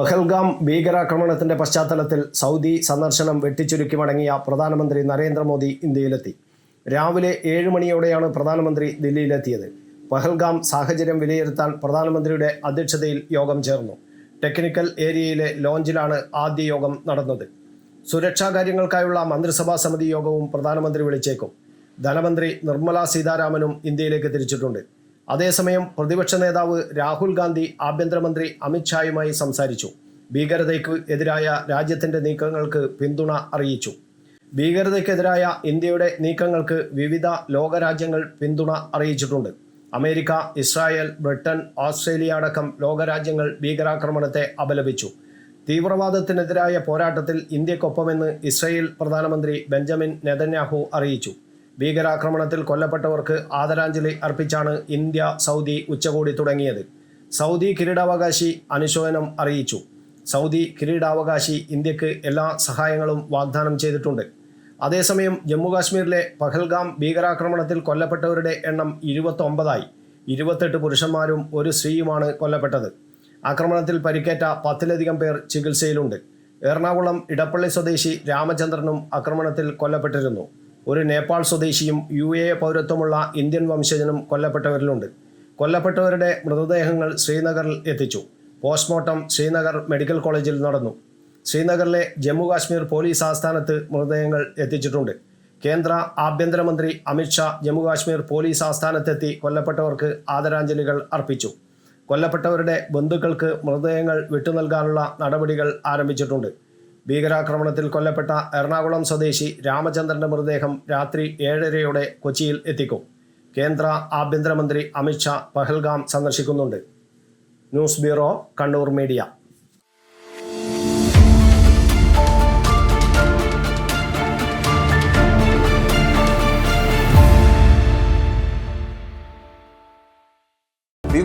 പഹൽഗാം ഭീകരാക്രമണത്തിന്റെ പശ്ചാത്തലത്തിൽ സൗദി സന്ദർശനം വെട്ടിച്ചുരുക്കി മടങ്ങിയ പ്രധാനമന്ത്രി നരേന്ദ്രമോദി ഇന്ത്യയിലെത്തി. രാവിലെ ഏഴ് മണിയോടെയാണ് പ്രധാനമന്ത്രി ദില്ലിയിലെത്തിയത്. പഹൽഗാം സാഹചര്യം വിലയിരുത്താൻ പ്രധാനമന്ത്രിയുടെ അധ്യക്ഷതയിൽ യോഗം ചേർന്നു. ടെക്നിക്കൽ ഏരിയയിലെ ലോഞ്ചിലാണ് ആദ്യ യോഗം നടന്നത്. സുരക്ഷാ കാര്യങ്ങൾക്കായുള്ള മന്ത്രിസഭാ സമിതി യോഗവും പ്രധാനമന്ത്രി വിളിച്ചേക്കും. ധനമന്ത്രി നിർമ്മല സീതാരാമനും ഇന്ത്യയിലേക്ക് തിരിച്ചിട്ടുണ്ട്. അതേസമയം പ്രതിപക്ഷ നേതാവ് രാഹുൽ ഗാന്ധി ആഭ്യന്തരമന്ത്രി അമിത്ഷായുമായി സംസാരിച്ചു. ഭീകരതയ്ക്ക് എതിരായ രാജ്യത്തിന്റെ നീക്കങ്ങൾക്ക് പിന്തുണ അറിയിച്ചു. ഭീകരതയ്ക്കെതിരായ ഇന്ത്യയുടെ നീക്കങ്ങൾക്ക് വിവിധ ലോകരാജ്യങ്ങൾ പിന്തുണ അറിയിച്ചിട്ടുണ്ട്. അമേരിക്ക ഇസ്രായേൽ ബ്രിട്ടൻ ഓസ്ട്രേലിയ അടക്കം ലോകരാജ്യങ്ങൾ ഭീകരാക്രമണത്തെ അപലപിച്ചു. തീവ്രവാദത്തിനെതിരായ പോരാട്ടത്തിൽ ഇന്ത്യക്കൊപ്പമെന്ന് ഇസ്രയേൽ പ്രധാനമന്ത്രി ബെഞ്ചമിൻ നെതന്യാഹു അറിയിച്ചു. ഭീകരാക്രമണത്തിൽ കൊല്ലപ്പെട്ടവർക്ക് ആദരാഞ്ജലി അർപ്പിച്ചാണ് ഇന്ത്യ സൗദി ഉച്ചകോടി തുടങ്ങിയത്. സൗദി കിരീടാവകാശി അനുശോചനം അറിയിച്ചു. സൗദി കിരീടാവകാശി ഇന്ത്യയ്ക്ക് എല്ലാ സഹായങ്ങളും വാഗ്ദാനം ചെയ്തിട്ടുണ്ട്. അതേസമയം ജമ്മുകാശ്മീരിലെ പഹൽഗാം ഭീകരാക്രമണത്തിൽ കൊല്ലപ്പെട്ടവരുടെ എണ്ണം ഇരുപത്തൊമ്പതായി. ഇരുപത്തെട്ട് പുരുഷന്മാരും ഒരു സ്ത്രീയുമാണ് കൊല്ലപ്പെട്ടത്. ആക്രമണത്തിൽ പരിക്കേറ്റ പത്തിലധികം പേർ ചികിത്സയിലുണ്ട്. എറണാകുളം ഇടപ്പള്ളി സ്വദേശി രാമചന്ദ്രനും ആക്രമണത്തിൽ കൊല്ലപ്പെട്ടിരുന്നു. ഒരു നേപ്പാൾ സ്വദേശിയും യു എ പൗരത്വമുള്ള ഇന്ത്യൻ വംശജനും കൊല്ലപ്പെട്ടവരിലുണ്ട്. കൊല്ലപ്പെട്ടവരുടെ മൃതദേഹങ്ങൾ ശ്രീനഗറിൽ എത്തിച്ചു. പോസ്റ്റ്മോർട്ടം ശ്രീനഗർ മെഡിക്കൽ കോളേജിൽ നടന്നു. ശ്രീനഗറിലെ ജമ്മു കാശ്മീർ പോലീസ് ആസ്ഥാനത്ത് മൃതദേഹങ്ങൾ എത്തിച്ചിട്ടുണ്ട്. കേന്ദ്ര ആഭ്യന്തരമന്ത്രി അമിത്ഷാ ജമ്മു കാശ്മീർ പോലീസ് ആസ്ഥാനത്തെത്തി കൊല്ലപ്പെട്ടവർക്ക് ആദരാഞ്ജലികൾ അർപ്പിച്ചു. കൊല്ലപ്പെട്ടവരുടെ ബന്ധുക്കൾക്ക് മൃതദേഹങ്ങൾ വിട്ടു നൽകാനുള്ള നടപടികൾ ആരംഭിച്ചിട്ടുണ്ട്. ഭീകരാക്രമണത്തിൽ കൊല്ലപ്പെട്ട എറണാകുളം സ്വദേശി രാമചന്ദ്രന്റെ മൃതദേഹം രാത്രി ഏഴരയോടെ കൊച്ചിയിൽ എത്തിക്കും. കേന്ദ്ര ആഭ്യന്തരമന്ത്രി Amit Shah Pahalgam സന്ദർശിക്കുന്നുണ്ട്. News bureau Kannur media.